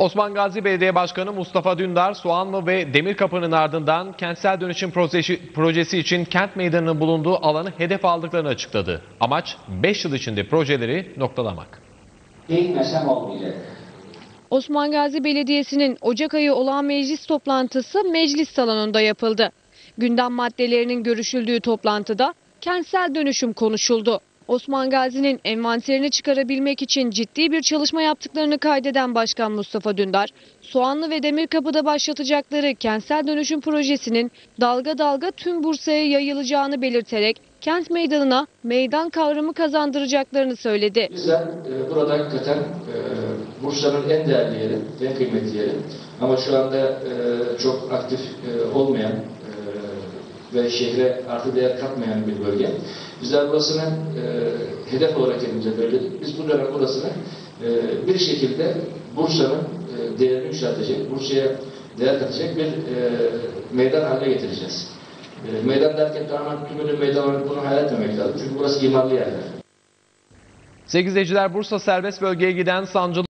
Osman Gazi Belediye Başkanı Mustafa Dündar, Soğanlı ve Demirkapı'nın ardından kentsel dönüşüm projesi, projesi için kent meydanının bulunduğu alanı hedef aldıklarını açıkladı. Amaç 5 yıl içinde projeleri noktalamak. Değinmesem olmayacak. Osman Gazi Belediyesi'nin Ocak ayı olağan meclis toplantısı meclis salonunda yapıldı. Gündem maddelerinin görüşüldüğü toplantıda kentsel dönüşüm konuşuldu. Osman Gazi'nin envanterini çıkarabilmek için ciddi bir çalışma yaptıklarını kaydeden Başkan Mustafa Dündar, Soğanlı ve Demirkapı'da başlatacakları kentsel dönüşüm projesinin dalga dalga tüm Bursa'ya yayılacağını belirterek kent meydanına meydan kavramı kazandıracaklarını söyledi. Bizler e, burada hakikaten e, Bursa'nın en değerli yeri, en kıymetli yeri. Ama şu anda e, çok aktif e, olmayan ve şehre artı değer katmayan bir bölge. Bizler burasını e, hedef olarak elimize belirledik. Biz bu dönem burasını e, bir şekilde Bursa'nın e, değerini yükseltecek, Bursa'ya değer katacak bir e, meydan haline getireceğiz. E, meydan derken tamamen tümünü meydan olarak bunu hayal etmemek lazım. Çünkü burası imarlı yerler. Sevgili izleyiciler Bursa serbest bölgeye giden Sancılı